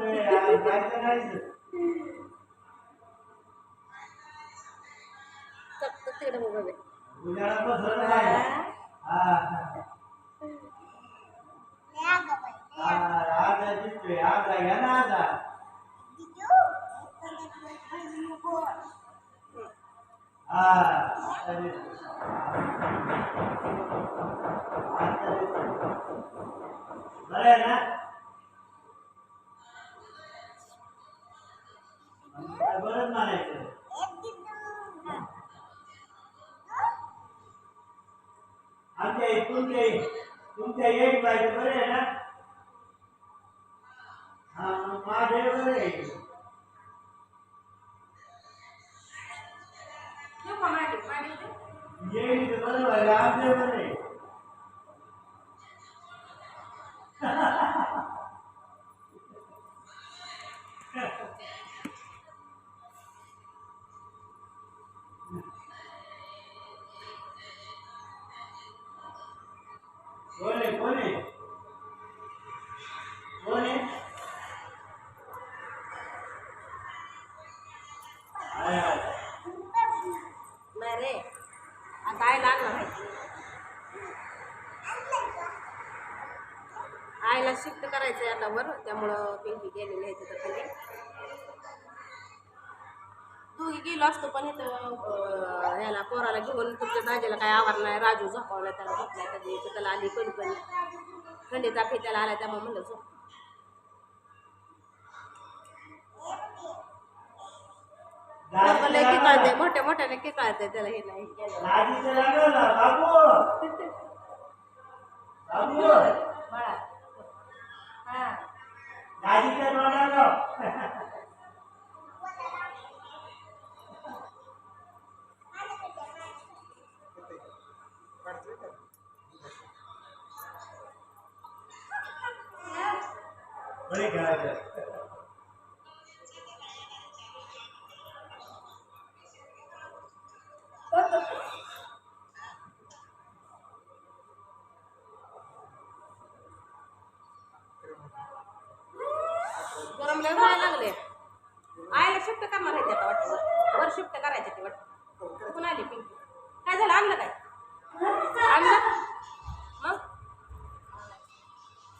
तिकडे बघा बरं ना? लागला आईला माहिती आईला शिफ्ट करायचं याला वर त्यामुळं पिंकी गेलेली आहे तिथं खाली. दोघी गेलो असतो पण इथं ह्याला पोराला घेऊन तुमच्या दाजीला काय आवार नाही राजू झोपावला त्याला झोपला त्याला आली कधी कधी थंडीचा फी त्याला आला त्यामुळे म्हणलं झोप. पोरगं लय किकाळते मोठ्या मोठ्याने किकाळते त्याला हे नाही बाबू! बाबू! गरम लय व्हायला लागले. आईला शिफ्ट करणार आहे आता वाटतं? वर. शिफ्ट करायचे ते वाटतं. कुठून आली पिंकी? काय झालं? आणलं काय? आणलं? मग?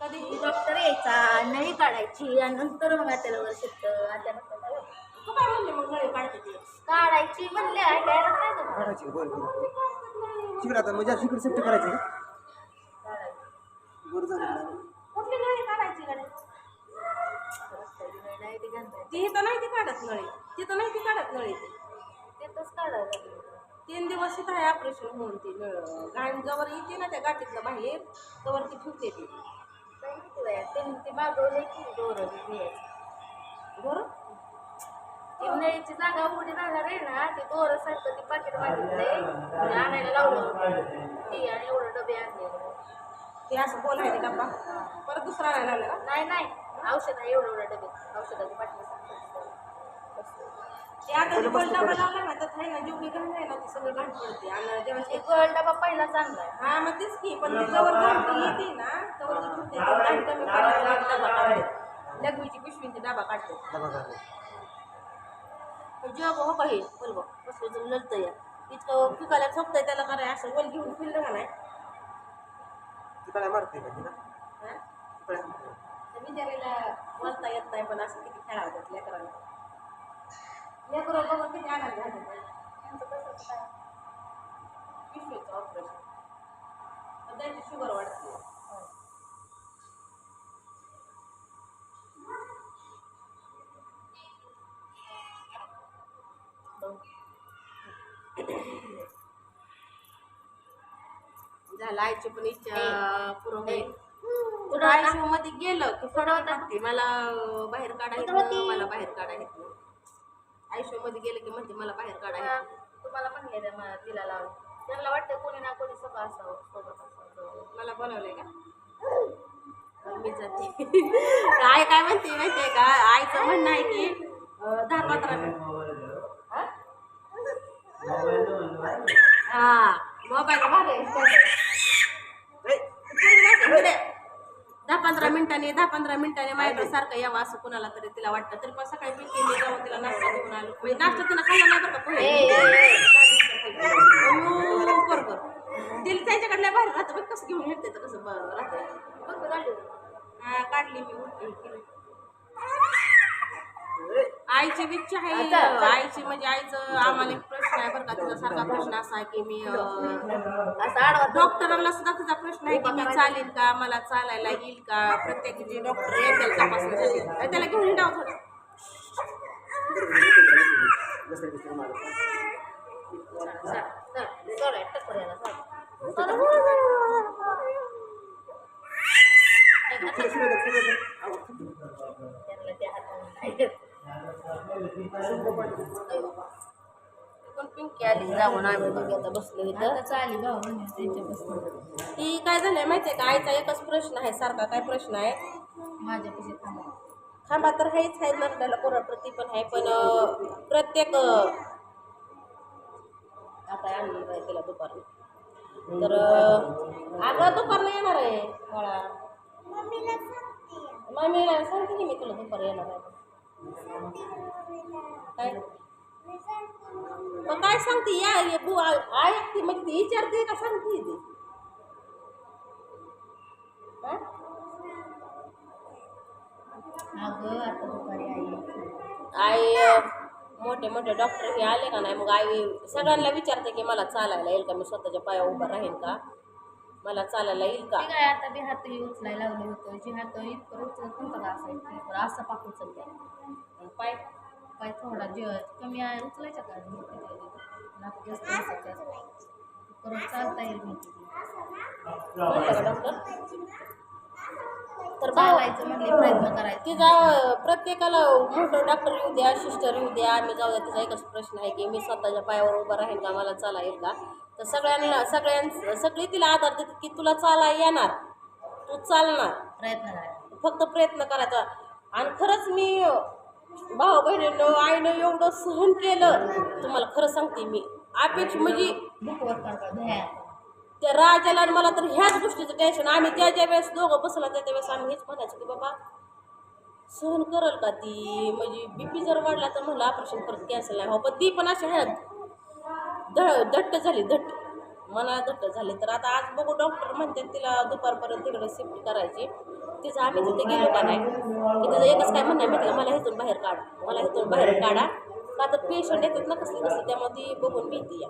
कधी? डॉक्टर यायचा नळी काढायची आणि नंतर मग त्याला वर शिफ्ट तू काय म्हणले मग नळी काढते ते? काढायची म्हणले ऐकायला काय काढायची बरं बरं शिकला आता म्हणजे शिकड शिफ्ट करायची? बरं झालं ना. कुठली नळी काढायची गाडी नाही ते घालताय. ती इथं नाही ती काढत नळी. तिथं नाही ती काढत नळी ती. तिथंच काढायला तीन दिवस इथं आहे ऑपरेशन होऊन ती नळ. घाण जवळ येते ना त्या गाठीतलं बाहेर तवर ती ठेवते ती. त्यांनी ते मागवले की दोर न्यायची. बरं? ती नळीची जागा पुढे राहणार आहे ना ते दोर सारखं ते पाकिट मागितलंय. ते आणायला लावलं ती आणि एवढं डबे आणले. ते असं बोलायचं डब्बा परत दुसरा आणायला लागला का? नाही नाही. औषध आहे एवढं एवढं डबे औषधाची बाटली ते आता जे गोल डबा लावला ना तर आहे ना जेवढी घाण आहे ना ती सगळी घाण पडते. आणि जेव्हा ते एक डबा पहिला चांगला आहे. हा मग तेच की पण ती जवळ घाण येते ना तवर ती ठेवते ती घाण कमी डबा काढते. लघवीची पिशवीची डबा काढते. डबा. जेव्हा हो काही बोल बघ कसं लढतं या इतकं पिकाला सोपतंय त्याला कराय असं वल घेऊन फिरलं का नाही? ती काय मारते का तिला? विचारायला बोलता येत नाही पण असं किती खेळावं त्यात लेकरांना. लेकरं बघून किती आनंद झाले त्यांचं कसं काय? पिशवीचं ऑपरेशन पण त्यांची शुगर वाढते. झालं आईची पण इच्छा पूर्ण होईल कुठं आयसीयू मध्ये गेलं की फडवत लागते मला बाहेर काढायचं मला बाहेर काढायचं आयसीयू मध्ये गेलं की म्हणते मला बाहेर काढायचं तुम्हाला म्हणले त्या मा- तिला लावून. त्यांना वाटतं कोणी ना कोणी सगळं असावं सोबत असावं. मला बोलावलंय का? मग मी जाते. आई काय म्हणते माहितीये का? आईचं म्हणणं आहे की मिनिट हा? हा मोबाईल भारी दहा पंधरा मिनिटांनी दहा पंधरा मिनिटांनी माझ्याकडे सारखं यावं असं कुणाला तरी तिला वाटतं तरी पण सकाळी पिंकी मी जाऊन तिला नाश्ता देऊन आलो म्हणजे नाश्ता तिला खाल्ला नाही बरं का पोहे. बरोबर तिला त्यांच्याकडल्या बाहेर राहतं बघ कसं घेऊन येते तर कसं ब- राहतं काढली. काढली मी उलटी. आईची इच्छा आहे. आईची म्हणजे आईचं आम्हाला एक प्रश्न आहे बरं का तिचा सारखा प्रश्न असा आहे की मी डॉक्टरांना सुद्धा तुझा प्रश्न आहे की मी चालेल का मला चालायला येईल का? प्रत्येक जे डॉक्टर येतील तपासण्यासाठी त्याला घेऊन आम्ही दोघी आता बसलो इथं. ती काय झालंय माहितीये का? आईचा एकच प्रश्न आहे सारखा काय प्रश्न आहे? माझ्यापाशी थांबा. थांबा तर आहेच आहे नसल्याला कोणाप्रती पण आहे पण अं, प्रत्येक अं, आता आणली बाई तिला दुपारनं तर अं, अगं दुपारनं येणार आहे बाळा. मम्मीला सांगते. की मी तुला दुपार येणार आहे. काय? मग काय सांगते या ये बु आय ती म्हणजे ती विचारते का सांगते ती? आई मोठे मोठे डॉक्टर हे आले का नाही? मग आई सगळ्यांना विचारते की मला चालायला येईल का? मी स्वतःच्या पायावर उभं राहीन का? मला चालायला येईल का? मी काय आता बी हात उचलायला लावले होतो. जे हात इतकं उचलत नव्हतं का असं असं पाक उचलते पाय पाय थोडा जे कमी आहे का? नाक जास्त. परत चालता येईल तर चालायचं म्हणले प्रयत्न करायचे. तिचा प्रत्येकाला मोठं डॉक्टर येऊ द्या सिस्टर येऊ द्या आम्ही जाऊ द्या तिचा एकच प्रश्न आहे की मी स्वतःच्या पायावर उभं राहीन का मला चाला येईल का तर सगळ्यांना सगळ्यां सगळी तिला आधार देतात की तुला चाला येणार. तू चालणार. प्रयत्न करायचा. फक्त प्रयत्न करायचा. आणि खरंच मी भाऊ बहिणींनो आईनं एवढं सहन केलं तुम्हाला खरं सांगते मी. अपेक्षा म्हणजे त्या राजाला आणि मला तर ह्याच गोष्टीचं टेन्शन आम्ही त्या ज्या वेळेस दोघं बसला त्या त्यावेळेस आम्ही हेच म्हणायचं की बाबा सहन करल का ती? म्हणजे बीपी जर वाढला तर म्हणलं ऑपरेशन परत कॅन्सल नाही हो पण ती पण अशी ह्या द दट्ट झाली दट्ट मला घट्ट झाली. तर आता आज बघू डॉक्टर म्हणतात तिला दुपारपर्यंत तिकडे शिफ्ट करायची. तिचं आम्ही तिथे गेलो का नाही? की तिचं एकच काय म्हणणं आहे माहिती का? मला ह्यातून बाहेर काढा. मला ह्यातून बाहेर काढा. का तर पेशंट येतात ना कसली कसली त्यामुळे ती बघून भीती या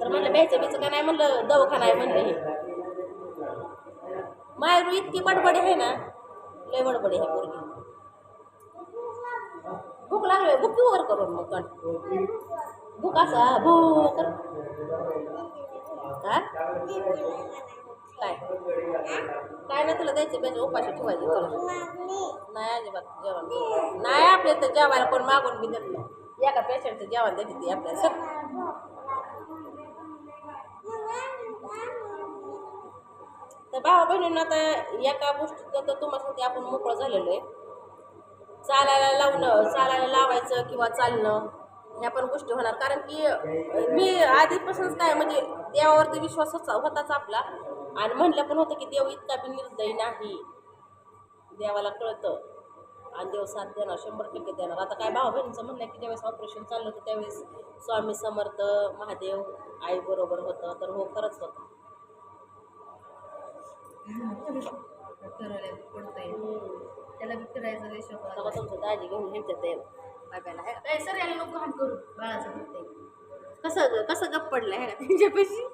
तर म्हणलं भ्यायचं बिचं का नाही? म्हणलं दवाखाना आहे म्हणलं हे. मायरू इतकी बडबडी आहे ना लय बडबडी आहे पोरगी. भूक लागली भूक वर करून मग भूक असा भूक. हा काय? काय ना तुला द्यायचं पाहिजे उपाशी ठेवायची तुला नाही अजिबात जेवण नाही. आपल्या तर जेवायला कोण मागून बी देत नाही. एका पेशंटचं जेवण देते ती आपल्याला सग तर भावा बहिणींना आता एका गोष्टीचं तर तुम्हाला सांगते आपण मोकळं झालेलो आहे. चालायला लावणं चालायला लावायचं किंवा चालणं. ह्या पण गोष्टी होणार. कारण की मी आधीपासूनच काय म्हणजे देवावरती विश्वास होता होताच आपला. आणि म्हणलं पण होतं की देव इतका बी निर्दयी नाही. देवाला कळतं. आणि देव साथ देणार शंभर टक्के देणार. आता काय भावा बहिणीचं म्हणलं की ज्यावेळेस ऑपरेशन चाललं होतं त्यावेळेस स्वामी समर्थ महादेव आई बरोबर होतं. तर हो खरंच होतं. त्याला. तुमचं दाजी घेऊन आहे. बाब्याला आहे का? सर याला नको घाण करू बाळाचं दुखतंय कसं कसं गप्प पडलं आहे का त्यांच्यापाशी?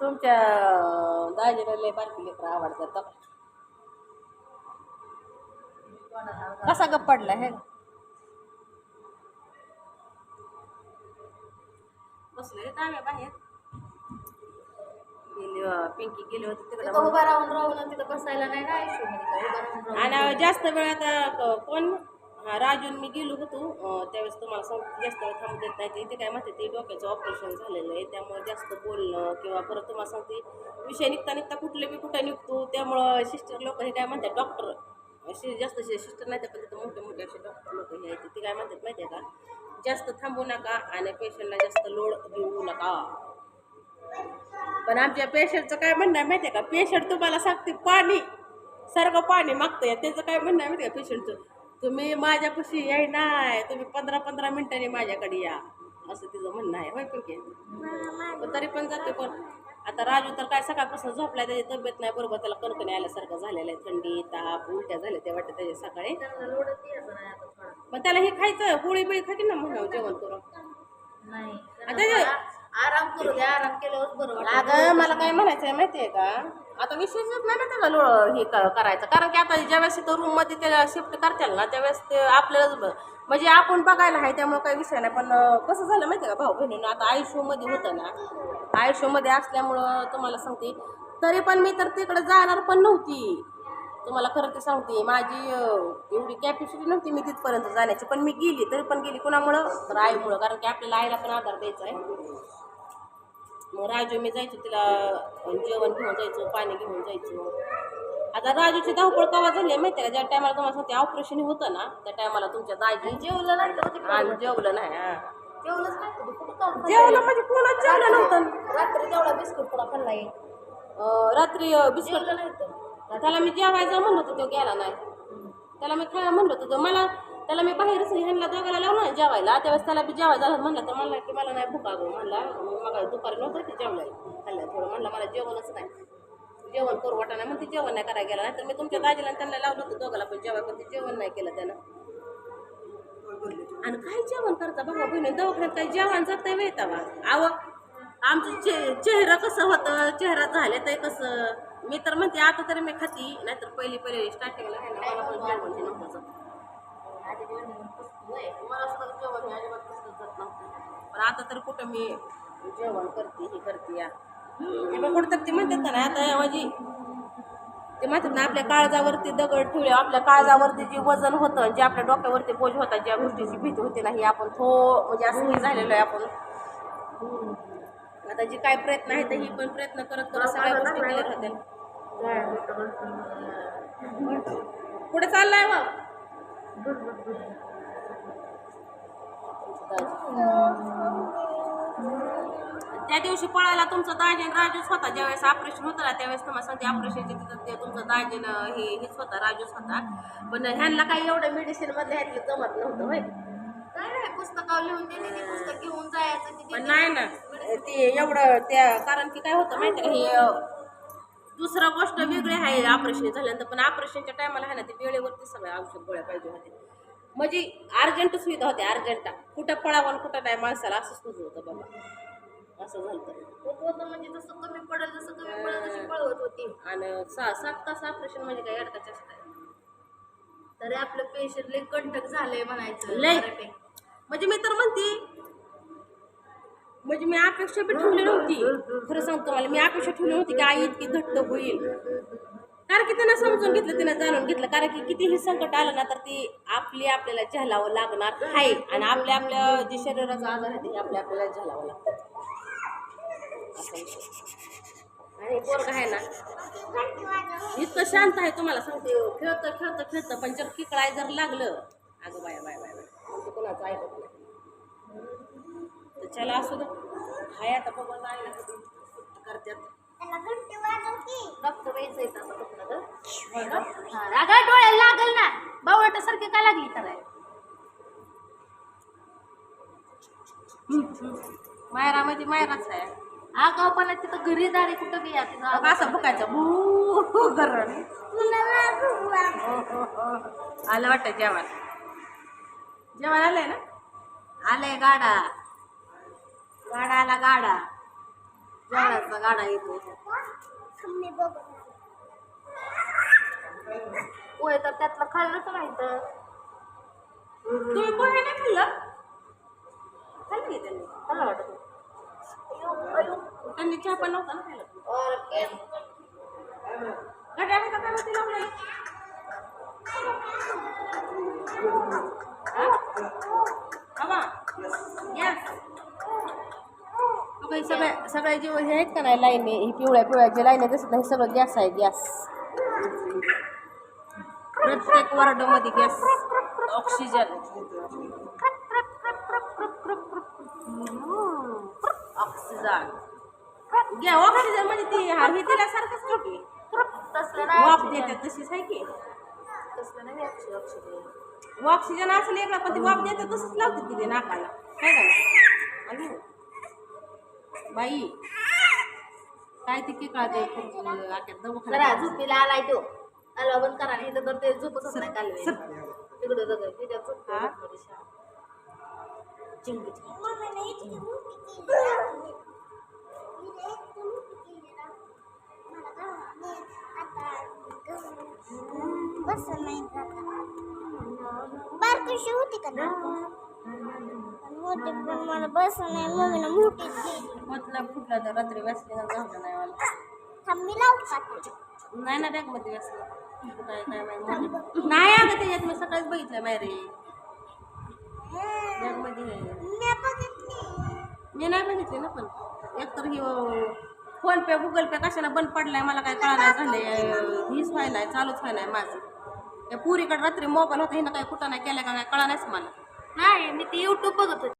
तुमच्या दाजीला लय बारकी लेकरं आवडतात का? कसा गप्प पडला आहे का बसलोय आम्ही बाहेर. गेली पिंकी गेली होती तिथं तिकडे उभा राहून राहून तिथं बसायला नाही ना आयुष्य राहून आणि जास्त वेळ आता कोण? हा राजून मी गेलो होतो. अं, त्यावेळेस तुम्हाला सांगतो जास्त वेळ थांबू देत नाही. ते इथे काय माहिती ते डोक्याचं ऑपरेशन झालेलं आहे. त्यामुळे जास्त बोलणं किंवा परत तुम्हाला सांगते विषय निघता निघता कुठले बी कुठं निघतो. त्यामुळं सिस्टर लोक हे काय म्हणतात डॉक्टर असे जास्त सिस्टर नाही पण तिथं मोठे मोठे असे डॉक्टर लोक हे आहेत. ते काय म्हणतात माहिती आहे का? जास्त थांबू नका आणि पेशंटला जास्त लोड देऊ नका. पण आमच्या पेशंटचं काय म्हणणं आहे माहिती आहे का? पेशंट तुम्हाला सांगते पाणी सारखं पाणी मागतंय. त्याचं काय म्हणणं आहे माहिती आहे का पेशंटचं? तुम्ही माझ्यापाशी याय नाही तुम्ही पंधरा पंधरा मिनिटांनी माझ्याकडे या. असं तिचं म्हणणं आहे. होय पण की? तरी पण जाते पण आता राजू तर काय सकाळपासून झोपलाय त्याची तब्येत नाही बरोबर त्याला कणकणी आल्यासारखं झालेलं आहे थंडी ताप उलट्या झाल्या ते वाटतं त्याच्या सकाळी. मग त्याला हे खायचं पोळी बिळी खाती ना म्हणावं जेवण करून? आराम करू द्या आराम केल्यावर बरं वाटतं. अगं मला काय म्हणायचं आहे माहितीये का? आता विशेषच नाही ना त्याला लोळ हे क- करायचं. कारण की आता ज्यावेळेस तो रूममध्ये त्याला शिफ्ट करतील ना त्यावेळेस ते आपल्यालाच ब- म्हणजे आपण बघायला आहे त्यामुळे काही विषय नाही. पण अं, कसं झालं माहितीये का भाऊ बहिणीनं? आता आयुष्यमध्ये होतं ना आयुष्यमध्ये असल्यामुळं तुम्हाला सांगते तरी पण मी तर तिकडे जाणार पण नव्हती. तुम्हाला खरं ते सांगते माझी अं, एवढी कॅपॅसिटी नव्हती मी तिथपर्यंत जाण्याची. पण मी गेली तरी पण गेली. कुणामुळं? तर आईमुळं. कारण की आपल्याला आईला पण आधार द्यायचा आहे. मग राजू मी जायचो तिला जेवण घेऊन जायचो पाणी घेऊन जायचो. आता राजूची धावपळ कवा झाली माहिती आहे का? ज्या टायमाला तुम्हाला सांगते ऑपरेशन होतं ना त्या टायमाला तुमच्या दाजी जेवलं नाही तर ते आणि जेवलं नाही हा. जेवलंच नाही कुठं? जेवलं म्हणजे कोणच जेवलं नव्हतं. रात्री तेवढा बिस्कुट पुडा खाल्ला येईल अं, रात्री अं, बिस्कुट जेवलं नाही तर. त्याला मी जेवायचं म्हणलं होतं तो गेला नाही. त्याला मी खायला म्हणलं होतं. तो मला त्याला मी बाहेरच ह्यांना दोघाला लावलं ना जेवायला. त्यावेळेस त्याला बी जेवायला झालं म्हणलं तर म्हणलं की मला नाही भुका गो म्हणला. मग दुपारी नव्हतं ते जेवलं. खाल्लं थोडं म्हणलं मला जेवणच नाही. जेवण करू नाही म्हणते जेवण नाही करायला गेला. नाही तर मी तुमच्या दाजीला आणि त्यांना लावलं होतं दोघाला पण जेवाय पण ते जेवण नाही केलं त्यानं. आणि काय जेवण करता भाऊ बहिणी? दवाखान्यात काही जेवण जाता वेळता बा आव आमचं चे चेहरा कसं होतं? चेहरा झाले ते कसं? मी तर म्हणते आता तरी मी खाती. नाहीतर पहिली पहिली स्टार्टिंगला आहे ना मला पण जेवण नाही मला सुद्धा जेवण अजिबात कसं जात नव्हतं पण आता तर कुठं मी जेवण करते हे करते या. पण कुठं तर ते म्हणतात ना आता ते म्हणतात ना आपल्या काळजावरती दगड ठेवले आपल्या काळजावरती जे वजन होतं जे आपल्या डोक्यावरती बोज होता ज्या गोष्टीची भीती होती ना ही आपण थो म्हणजे असं हे झालेलो आहे आपण. आता जे काय प्रयत्न आहे ते ही पण प्रयत्न करत करत सगळ्या गोष्टी क्लिअर होतील. पुढे चाललाय मग. त्या दिवशी पळायला तुमचं दाजीन राजूच होता ज्यावेळेस ऑपरेशन होतं ना त्यावेळेस तुम्हाला सांगते ऑपरेशनचे तिथं ते तुमचं दाजीन हे हेच होता राजूच होता पण ह्यांना काही एवढं मेडिसिनमध्ये ह्यातलं जमत नव्हतं होय. काय नाही पुस्तकावर लिहून दिली ती पुस्तक घेऊन जायचं पण नाही ना ते एवढं त्या कारण की काय होतं माहिती का हे दुसरं गोष्ट वेगळी आहे ऑपरेशन झाल्यानंतर पण ऑपरेशनच्या टायमाला आहे ना ते वेळेवरती सगळ्या औषध गोळ्या पाहिजे होते. म्हणजे अर्जंट सुविधा होती अर्जंट. कुठं पळावं कुठं नाही माणसाला असं सुचत होतं बाबा. असं झालं होत. होतं म्हणजे जसं कमी पडेल जसं कमी पडेल तशी पळवत होती. आणि सहा सात तास ऑपरेशन म्हणजे काय आहे तरी आपलं पेशंट लय कंटक झालंय म्हणायचं लय. बऱ्यापैकी. म्हणजे मी तर म्हणते म्हणजे मी अपेक्षा पण ठेवली नव्हती. खरं सांगतो मला मी अपेक्षा ठेवली नव्हती की आई इतकी घट्ट होईल. कारण की त्यांना समजून घेतलं त्यांना जाणून घेतलं. कारण की कितीही संकट आलं ना तर ती आपली आपल्याला झेलावं लागणार आहे. आणि आपल्या आपल्या जे शरीराचा आजार आहे ते आपल्या आपल्याला झेलावं लागतं असं आणि आहे ना इतकं शांत आहे तुम्हाला सांगते. खेळतं खेळतं खेळतं पण जर किकळाय जर लागलं अगं बाय बाय बाय बाय. कोणाचं ऐकत चला असू दे. हाय आता बाबा जायला कधी करतात रक्त व्हायचं येतं असं कुठलं तर. हा, अगं डोळ्याला लागल ना. बावळटासारखी काय लागली तर मायरा म्हणजे मायराच आहे. अगं पण तिथं घरी दारी कुठं बी या तिथं? असं बुकायचं भू गरण आलं वाटतं जेवण जेवण आलंय ना? आलंय गाडा. गाडा आला गाडा. जेवणाचा गाडा येतो. पोहे तर त्यातलं खाल्लंच नाही तर. तुम्ही पोहे नाही खाल्लं? खाल्लं त्यांनी. खाल्लं वाटत. त्यांनी चहा पण नव्हता ना खाल्लं गाडी आहे का काय माहिती लावलेलं? हा? हे सगळ्या सगळ्या जे हे आहेत का नाही लाईन ही पिवळ्या पिवळ्या जे लाईन दिसत नाही सगळं गॅस आहे गॅस. प्रत्येक वार्डमध्ये गॅस ऑक्सिजन. ऑक्सिजन. घ्या ऑक्सिजन म्हणजे ती हा हे दिल्यासारखंच आहे. की तसलं नाही वाफ. देतात तशीच आहे की? तसलं नाही ऑक्सिजन ऑक्सिजन असलं वेगळं पण ती वाफ देतात तसंच लावतात की ते नाकाला काय आणि बाई. काय ती? कळते जरा झोपीला आलाय तो. अलवा बंद करा. नाही तर ते झोपच नाही कालवे सर. तिकडे बघ तिच्या झोप हा? चिंगी बस नाही बारकशी होती का मोठी पण मला बस नाही मम्मीनं मोठी दिली. मतलब फुटला तर रात्री वॅसलीन झालं नाही मला थांब मी लावू का? नाही ना बॅगमध्ये वॅसलीन काय काय माहिती. नाही अगं त्याच्यात मी सकाळीच बघितलं मायरे आहे. मी बघितली. मी नाही बघितले ना पण. एकतर ही फोन पे गुगल पे कशाला बंद पडलाय मला काय कळणार झालंय. हीच व्हायलाय चालूच व्हायलाय माझं. त्या पुरीकडे रात्री मोबाईल होता हिनं काय कुठं नाही केलं का काय कळा नाहीच मला. नाही मी ती युट्यूब बघत होते.